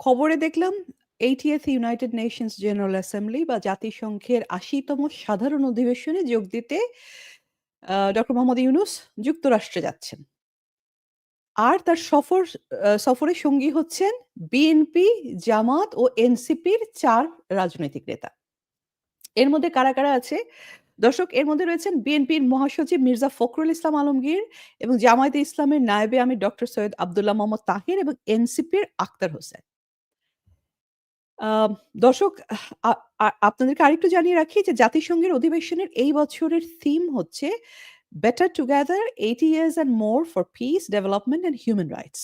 খবরে দেখলাম 80th United Nations General Assembly বা জাতিসংঘের আশিতম সাধারণ অধিবেশনে যোগ দিতে ডক্টর মোহাম্মদ ইউনুস যুক্তরাষ্ট্রে যাচ্ছেন। আর তার সফর সফরের সঙ্গী হচ্ছেন বিএনপি, জামাত ও এনসিপির চার রাজনৈতিক নেতা। এর মধ্যে কারা, কারা আছে? দর্শক এর মধ্যে রয়েছেন বিএনপির মহাসচিব মির্জা ফখরুল ইসলাম আলমগীর এবং জামায়াতে ইসলামের নায়েবে আমি ডক্টর সৈয়দ আব্দুল্লাহ মোহাম্মদ তাহির এবং এনসিপির আক্তার হোসেন। আ দর্শক আপনাদেরকে আরেকটু জানিয়ে রাখি যে জাতিসংঘের অধিবেশনের এই বছরের থিম হচ্ছে better together 80 years and more for peace, development and human rights.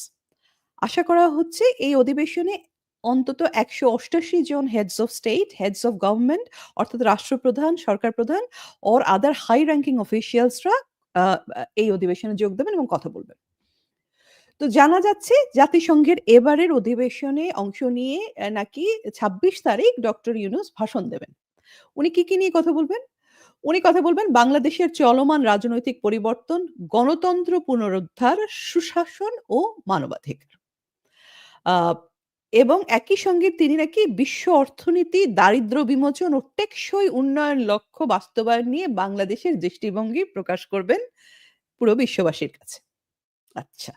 আশা করা হচ্ছে এই অধিবেশনে অন্তত ১৮৮ জন heads of state, heads of government অর্থাৎ রাষ্ট্রপ্রধান, সরকার প্রধান অর আদার হাই র্যাঙ্কিং অফিসিয়ালসরা এই অধিবেশনে যোগ দেবেন এবং কথা বলবেন। তো জানা যাচ্ছে জাতিসংঘের এবারের অধিবেশনে অংশ নিয়ে নাকি ২৬ তারিখ ডক্টর ইউনুস ভাষণ দেবেন। উনি কি, কি নিয়ে কথা বলবেন? উনি কথা বলবেন বাংলাদেশের চলমান রাজনৈতিক পরিবর্তন, গণতন্ত্র পুনরুদ্ধার, সুশাসন ও মানবাধিকার। এবং একই সঙ্গে তিনি নাকি বিশ্ব অর্থনীতি, দারিদ্র্য বিমোচন ও টেকসই উন্নয়ন লক্ষ্য বাস্তবায়ন নিয়ে বাংলাদেশের দৃষ্টিভঙ্গি প্রকাশ করবেন পুরো বিশ্ববাসীর কাছে। আচ্ছা।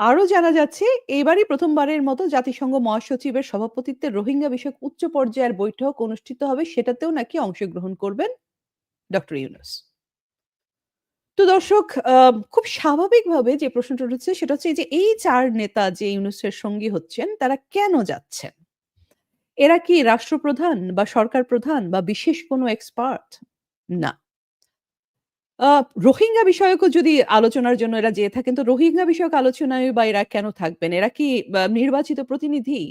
আরও জানা যাচ্ছে, এবারই প্রথমবারের মতো জাতিসংঘ মহাসচিবের সভাপতিত্বে রোহিঙ্গা বিষয়ক উচ্চ পর্যায়ের বৈঠক অনুষ্ঠিত হবে, সেটাতেও নাকি অংশগ্রহণ করবেন ডক্টর ইউনুস। তো দর্শক খুব স্বাভাবিকভাবে যে প্রশ্নটা উঠেছে, সেটা হচ্ছে যে এই চার নেতা যে ইউনুসের সঙ্গী হচ্ছেন, তারা কেন যাচ্ছেন? এরা কি রাষ্ট্রপ্রধান বা সরকার প্রধান বা বিশেষ কোনো এক্সপার্ট? না। আ, রোহিঙ্গা বিষয়কও যদি আলোচনার জন্য এরা যেয়ে থাকেন, তো রোহিঙ্গা বিষয়ক আলোচনায় বা এরা কেন থাকবেন? এরা কি নির্বাচিত প্রতিনিধি?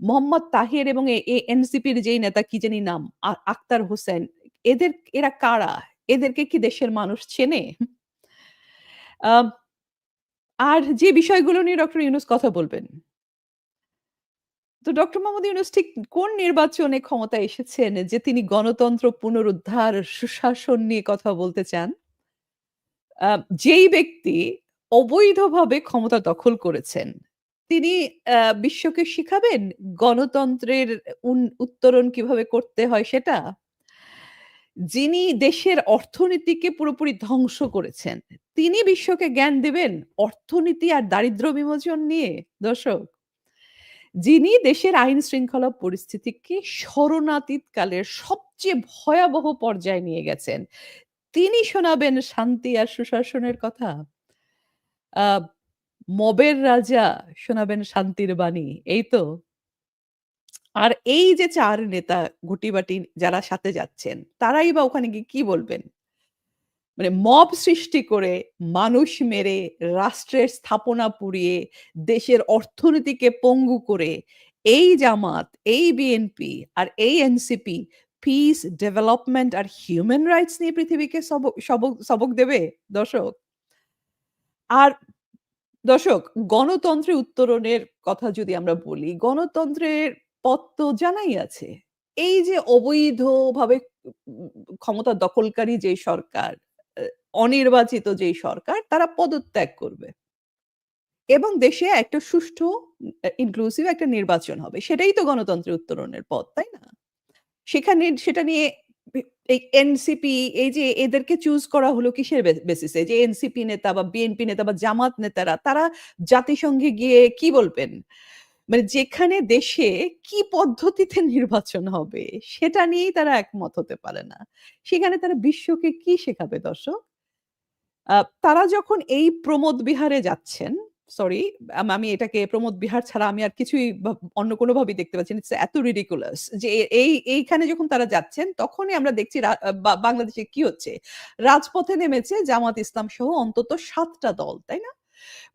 মোহাম্মদ তাহের এবং এনসিপির যেই নেতা, কি জানি নাম? আ, আক্তার হোসেন, এদের, এরা কারা? এদেরকে কি দেশের মানুষ চেনে? আম আর যে বিষয়গুলো নিয়ে ডক্টর ইউনুস কথা বলবেন তো ডক্টর মোহাম্মদ ইউনুস ঠিক কোন নির্বাচনে ক্ষমতায় এসেছেন যে তিনি গণতন্ত্র পুনরুদ্ধার, সুশাসন নিয়ে কথা বলতে চান? যেই ব্যক্তি অবৈধভাবে ক্ষমতা দখল করেছেন, তিনি বিশ্বকে শিখাবেন গণতন্ত্রের উত্তরণ কীভাবে করতে হয় সেটা? যিনি দেশের অর্থনীতিকে পুরোপুরি ধ্বংস করেছেন, তিনি বিশ্বকে জ্ঞান দেবেন অর্থনীতি আর দারিদ্র্য বিমোচন নিয়ে? দর্শক যিনি দেশের আইন শৃঙ্খলা পরিস্থিতিকে স্মরণাতীত কালের সবচেয়ে ভয়াবহ পর্যায়ে নিয়ে গেছেন, তিনি শোনাবেন শান্তি আর সুশাসনের কথা? মবের রাজা শোনাবেন শান্তির বাণী, এই তো? আর এই যে চার নেতা গুটিবাটি যারা সাথে যাচ্ছেন, তারাই বা ওখানে গিয়ে কি বলবেন? মানে মব সৃষ্টি করে, মানুষ মেরে, রাষ্ট্রের স্থাপনা পুড়িয়ে, দেশের অর্থনীতিকে পঙ্গু করে এই জামাত, এই বিএনপি আর এই এনসিপি পিস, ডেভেলপমেন্ট আর হিউম্যান রাইটস নিয়ে পৃথিবীকে সব সবক দেবে দর্শক? আর দর্শক গণতন্ত্রের উত্তরণের কথা যদি আমরা বলি, গণতন্ত্রের পথ তো জানাই আছে। এই যে অবৈধভাবে ক্ষমতা দখলকারী যে সরকার, অনির্বাচিত যেই সরকার তারা পদত্যাগ করবে। এবং দেশে একটা সুষ্ঠু ইনক্লুসিভ একটা নির্বাচন হবে। সেটাই তো গণতন্ত্রের উত্তরণের পথ, তাই না? সেখানে সেটা নিয়ে এই এনসিপি এই যে এদেরকে চুজ করা হলো কিসের বেসিসে? যে এনসিপি নেতা বা বিএনপি নেতা বা জামাত নেতারা তারা জাতিসংঘে গিয়ে কি বলবেন? মানে যেখানে দেশে কি পদ্ধতিতে নির্বাচন হবে সেটা নিয়েই তারা একমত হতে পারে না। সেখানে তারা বিশ্বকে কি শেখাবে দর্শক? তারা যখন এই প্রমোদ বিহারে যাচ্ছেন, সরি আমি এটাকে প্রমোদ বিহার ছাড়া আমি আর কিছুই অন্য কোনভাবেই দেখতে পাচ্ছি না। এত রিডিকুলাস যে এই এইখানে যখন তারা যাচ্ছেন তখনই আমরা দেখছি বাংলাদেশে কি হচ্ছে? রাজপথে নেমেছে জামাত ইসলাম সহ অন্তত সাতটা দল, তাই না?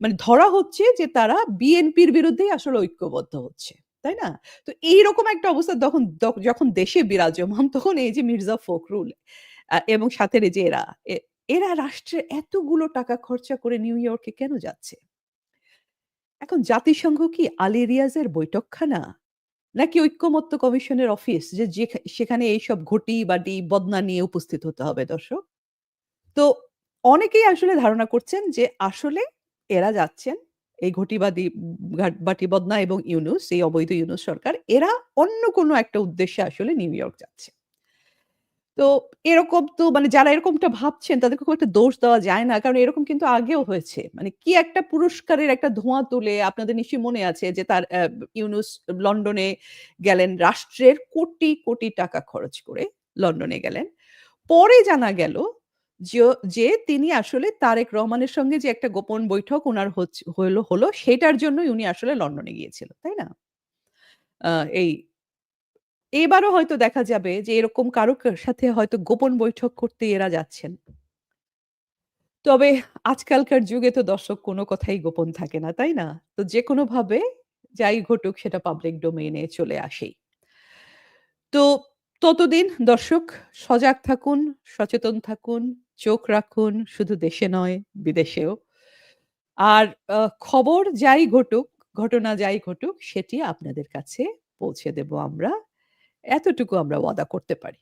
মানে ধরা হচ্ছে যে তারা বিএনপির বিরুদ্ধেই আসলে ঐক্যবদ্ধ হচ্ছে। তাই না? তো এইরকম একটা অবস্থা তখন যখন দেশে বিরাজমান তখন এই যে মির্জা ফখরুল এবং এই যে এরা, এরা রাষ্ট্রে এতগুলো টাকা খরচা করে নিউ ইয়র্কে কেন যাচ্ছে? এখন জাতিসংঘ কি আলী রিয়াজের বৈঠকখানা? নাকি ঐক্যমত্য কমিশনের অফিস যে সেখানে এইসব ঘটি-বাটি বদনা নিয়ে উপস্থিত হতে হবে দর্শক? তো অনেকেই আসলে ধারণা করছেন যে আসলে এরা যাচ্ছেন এই ঘটিবাদী উম ঘাট বাটি বদনা এবং ইউনুস, এই অবৈধ ইউনুস সরকার এরা অন্য কোনো একটা উদ্দেশ্যে আসলে নিউ ইয়র্ক যাচ্ছে। তো এরকম তো মানে যারা এরকমটা ভাবছেন তাদেরকে খুব একটা দোষ দেওয়া যায় না। কারণ এরকম কিন্তু আগেও হয়েছে। মানে কি একটা পুরস্কারের একটা ধোঁয়া তুলে আপনাদের নিশ্চয়ই মনে আছে যে তার ইউনুস লন্ডনে গেলেন রাষ্ট্রের কোটি, কোটি টাকা খরচ করে লন্ডনে গেলেন। পরে জানা গেল যো তিনি আসলে তারেক রহমানের সঙ্গে যে একটা গোপন বৈঠক ওনার হইল হলো সেটার জন্যই উনি আসলে লন্ডনে গিয়েছিলেন। তাই না? এই এবারও হয়তো দেখা যাবে যে এরকম কারও সাথে হয়তো গোপন বৈঠক করতে এরা যাচ্ছেন। তবে আজকালকার যুগে তো দর্শক কোনো কথাই গোপন থাকে না, তাই না? তো যে যেকোনোভাবে যাই ঘটুক সেটা পাবলিক ডোমেইন চলে আসেই। তো ততদিন দর্শক সজাগ থাকুন, সচেতন থাকুন, চোখ রাখুন শুধু দেশে নয় বিদেশেও। আর খবর যাই ঘটুক, ঘটনা যাই ঘটুক সেটি আপনাদের কাছে পৌঁছে দেব আমরা। এতটুকু আমরা ওয়াদা করতে পারি।